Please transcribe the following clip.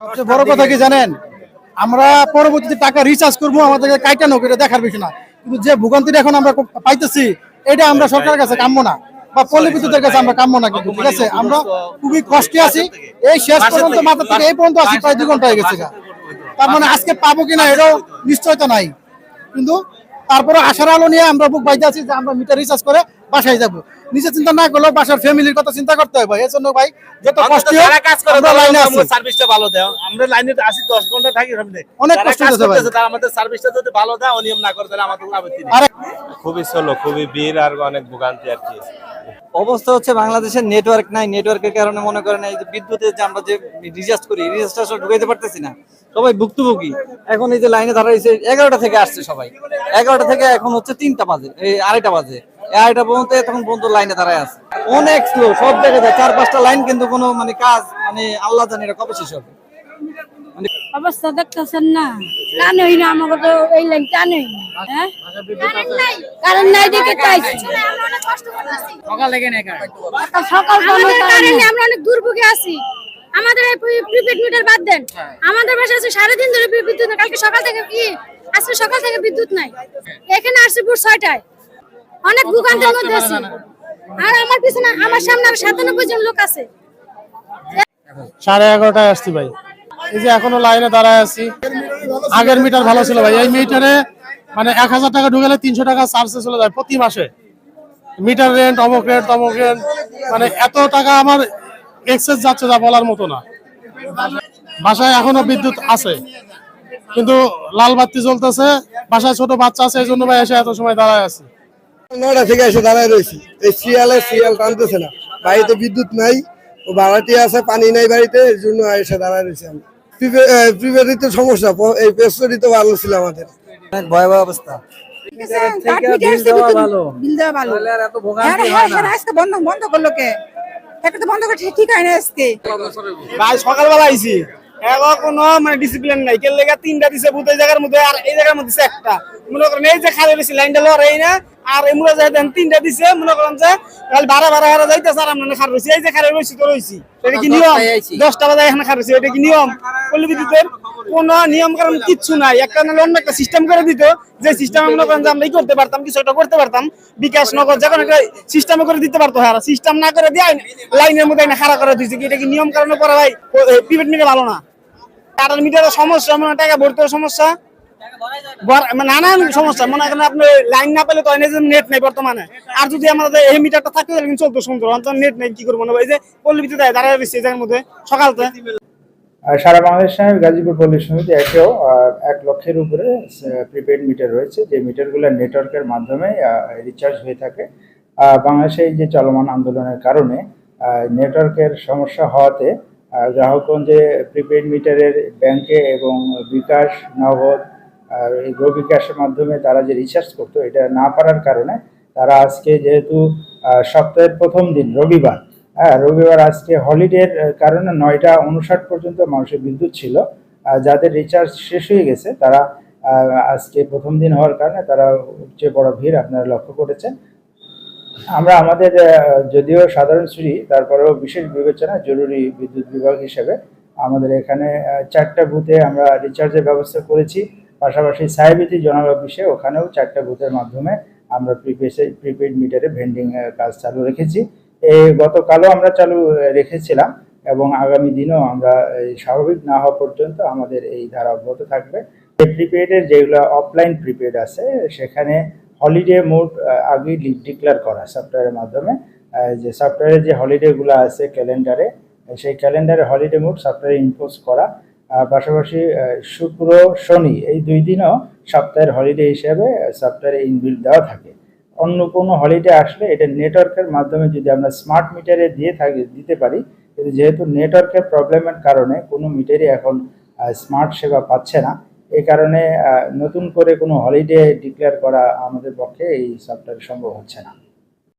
সবচেয়ে বড় কথা কি জানেন? আমরা পরবর্তীতে টাকা রিচার্জ করব আমাদেরকে কাইটা নোক এটা দেখার বিষয় না। কিন্তু যে ভোগান্তিটা এখন আমরা পাইতেছি এটা আমরা সরকারের কাছে কাম্য না। বা পল্লী বিদ্যুতের কাছে আমরা কাম্য না কিন্তু ঠিক আছে? আমরা খুবই কষ্টে আছি। এই শেষ পর্যন্ত মাথা থেকে এই পর্যন্ত আছি প্রায় দুই ঘণ্টা হয়ে গেছে তার মানে আজকে পাবো কিনা এটাও নিশ্চয়তা নাই। কিন্তু তারপরে আশার আলো নিয়ে আমরা বুক বাইতে আছি যে আমরা মিটার রিচার্জ করে বাসায় যাব। নিজে চিন্তা না করলেও বাসার ফ্যামিলির কথা চিন্তা করতে হবে। এই জন্য ভাই যত কষ্ট কাজ করে লাইনে আছি। সার্ভিসটা ভালো দেয় আমরা লাইনে আসি দশ ঘণ্টা থাকি সামনে। অনেক কষ্ট কাজ ভাই। করতেছে, আমাদের সার্ভিসটা যদি ভালো দেয় অনিয়ম না করে তাহলে আমাদের কোনো আপত্তি নেই। খুবই স্লো খুবই ভিড় আর অনেক ভোগান্তি আর কি। অবস্থা হচ্ছে বাংলাদেশের নেটওয়ার্ক নাই। নেটওয়ার্কের কারণে মনে করেন এই যে বিদ্যুতের যে আমরা যে রিচার্জ করি রিচার্জটা আসলে ঢুকাইতে পারতেছি না। সবাই ভুক্তভোগী। এখন এই যে লাইনে দাঁড়াইছে এগারোটা থেকে আসছে সবাই। এগারোটা থেকে এখন হচ্ছে তিনটা বাজে এই আড়াইটা বাজে। আড়াইটা পর্যন্ত তখন পর্যন্ত লাইনে দাঁড়ায় আছে। অনেক স্লো সব জায়গায় যায়। চার পাঁচটা লাইন কিন্তু কোনো মানে কাজ মানে আল্লাহ জানি এটা কবে শেষ হবে। অবস্থা দেখতেছেন না? টানই না আমাকে তো এই লাইন টানই হ্যাঁ? কারেন্ট নাই দেখে চাইছি। সকাল থেকে নেই সকাল আমাদের কারণে আমরা অনেক দুর্ভোগে আছি। আমাদের এই প্রিপেড মিটার বাদ দেন। আমাদের বাসায় আছে সারাদিন ধরে বিদ্যুৎ নেই কালকে সকাল থেকে কি? আজকে সকাল থেকে বিদ্যুৎ নাই। এখানে আসছে ভোর ছয়টায়। অনেক ভোগান্তির মধ্যে আছি আর আমার পিছনে আমার সামনে আরও সাতানব্বই জন লোক আছে। সাড়ে এগারোটায় আসছি ভাই। এই যে এখনও লাইনে দাঁড়ায় আছি। আগের মিটার ভালো ছিল ভাই। এই মিটারে মানে এক হাজার টাকা ঢুকালে তিনশো টাকা চার্জে চলে যায় প্রতি মাসে। মিটার রেন্ট অমক রেন্ট তমক রেন্ট মানে এত টাকা আমার এক্সেস যাচ্ছে যা বলার মতো না। বাসায় এখনও বিদ্যুৎ আছে। কিন্তু লাল বাতি জ্বলতেছে। বাসায় ছোট বাচ্চা আছে এই জন্য ভাই এসে এত সময় দাঁড়ায় আছে। নয়টা থেকে এসে দাঁড়ায় রয়েছি। এই শিয়ালে শিয়াল টানতেছে না। বাড়িতে বিদ্যুৎ নাই ও ভাড়াটি আছে পানি নাই বাড়িতে এর জন্য এসে দাঁড়ায় রয়েছি আমি প্রিপেয়ারি তো সমস্যা এই পেস্টরি তো ভালো ছিল আমাদের। অনেক ভয়াবহ অবস্থা। হ্যাঁ হ্যাঁ হ্যাঁ আজকে বন্ধ বন্ধ করল কে? একটা তো বন্ধ করে ঠিক- ঠিক হয় না আজকে। ভাই সকালবেলা আইছি। কোনো মানে ডিসিপ্লিন নাই। কেন লেগে তিনটা দিছে ভূতের জায়গার মধ্যে আর এই জায়গার মধ্যে একটা। মনে করেন এই যে খালি রয়েছে লাইনটা লড়াই না আর এই মুলা যায় তিনটা দিছে মনে করেন যে খালি ভাড়া ভাড়া হারা যাইতেছে আর আমরা খার রয়েছি এই যে খালি রয়েছি তো রয়েছি এটা কি নিয়ম? দশটা বাজে এখানে খার রয়েছে এটা কি নিয়ম? পল্লী বিদ্যুতের কোন নিয়ম কারণ কিচ্ছু নাই। একটা নাহলে অন্য একটা সিস্টেম করে দিত। যে সিস্টেম মনে করেন যে আমরা ই করতে পারতাম কিছু একটা করতে পারতাম বিকাশ নগর যখন একটা সিস্টেমে করে দিতে পারতো। হ্যাঁ সিস্টেম না করে দিয়ে লাইনের মধ্যে খাড়া করে দিয়েছে। কি এটা কি নিয়ম কারণে করা ভাই ভালো না। কারেন্ট মিটারের সমস্যা মানে টাকা ভরতে সমস্যা। নানান সমস্যা, মনে করেন আপনি লাইন না পেলে তো নেট নেই বর্তমানে। আর যদি আমাদের এই মিটারটা তাহলে কিন্তু চলতো সুন্দর নেট নেই, কি করব এই যে জায়গার মধ্যে, সকালতে। সারা বাংলাদেশে গাজীপুর পল্লী সমিতি একেও এক লক্ষের উপরে প্রিপেড মিটার রয়েছে, যে মিটারগুলো নেটওয়ার্কের মাধ্যমে রিচার্জ হয়ে থাকে। বাংলাদেশে যে চলমান আন্দোলনের কারণে নেটওয়ার্কের সমস্যা হওয়াতে যে প্রিপেড মিটারের ব্যাংকে এবং বিকাশ, নগদ আর এই গ্রো বিকাশের মাধ্যমে তারা যে রিচার্জ করতো, এটা না পারার কারণে তারা আজকে যেহেতু সপ্তাহের প্রথম দিন, রবিবার হ্যাঁ রবিবার আজকে হলিডের কারণে নয়টা উনষাট পর্যন্ত মানুষের বিদ্যুৎ ছিল। যাদের রিচার্জ শেষ হয়ে গেছে, তারা আজকে প্রথম দিন হওয়ার কারণে তারা সবচেয়ে বড় ভিড় আপনারা লক্ষ্য করেছেন। আমরা আমাদের যদিও সাধারণ শ্রী, তারপরেও বিশেষ বিবেচনা জরুরি বিদ্যুৎ বিভাগ হিসেবে, আমাদের এখানে চারটা বুথে আমরা রিচার্জের ব্যবস্থা করেছি। পাশাপাশি সাহেবিতি জনাব অফিসে ওখানেও চারটা বুথের মাধ্যমে আমরা প্রিপেড প্রিপেড মিটারে ভেন্ডিং কাজ চালু রেখেছি। এই গতকালও আমরা চালু রেখেছিলাম এবং আগামী দিনেও আমরা স্বাভাবিক না হওয়া পর্যন্ত আমাদের এই ধারা অব্যাহত থাকবে। প্রিপেডের যেগুলো অফলাইন প্রিপেড আছে, সেখানে হলিডে মোড আগেই ডিক্লেয়ার করা সফটওয়্যারের মাধ্যমে। যে সফটওয়্যারের যে হলিডেগুলো আছে ক্যালেন্ডারে সেই ক্যালেন্ডারে হলিডে মোড সফটওয়্যারে ইম্পোজ করা। পাশাপাশি শুক্র, শনি এই দুই দিনও সপ্তাহের হলিডে হিসেবে সফটওয়্যারে ইনবিল্ড দেওয়া থাকে। অন্য কোনো হলিডে আসলে এটা নেটওয়ার্কের মাধ্যমে যদি আমরা স্মার্ট মিটারে দিয়ে থাকি, দিতে পারি যেহেতু নেটওয়ার্কের প্রবলেমের কারণে কোনো মিটারই এখন স্মার্ট সেবা পাচ্ছে না এই কারণে নতুন করে কোনো হলিডে ডিক্লেয়ার করা আমাদের পক্ষে এই সফটওয়্যার সম্ভব হচ্ছে না।